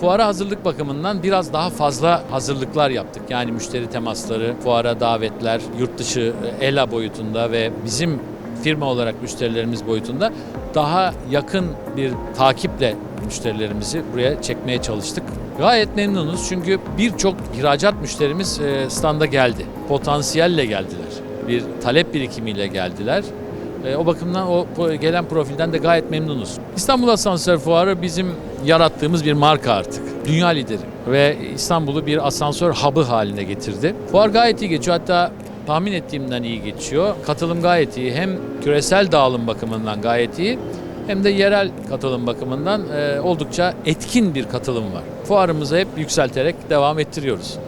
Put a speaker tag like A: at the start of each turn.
A: fuara hazırlık bakımından biraz daha fazla hazırlıklar yaptık. Yani müşteri temasları, fuara davetler, yurt dışı e, ELA boyutunda ve bizim firma olarak müşterilerimiz boyutunda daha yakın bir takiple müşterilerimizi buraya çekmeye çalıştık. Gayet memnunuz çünkü birçok ihracat müşterimiz e, standa geldi. Potansiyelle geldiler. Bir talep birikimiyle geldiler. E, O bakımdan o gelen profilden de gayet memnunuz. İstanbul Asansör Fuarı bizim yarattığımız bir marka artık. Dünya lideri ve İstanbul'u bir asansör hub'ı haline getirdi. Fuar gayet iyi geçiyor. Hatta tahmin ettiğimden iyi geçiyor. Katılım gayet iyi. Hem küresel dağılım bakımından gayet iyi hem de yerel katılım bakımından e, oldukça etkin bir katılım var. Fuarımızı hep yükselterek devam ettiriyoruz.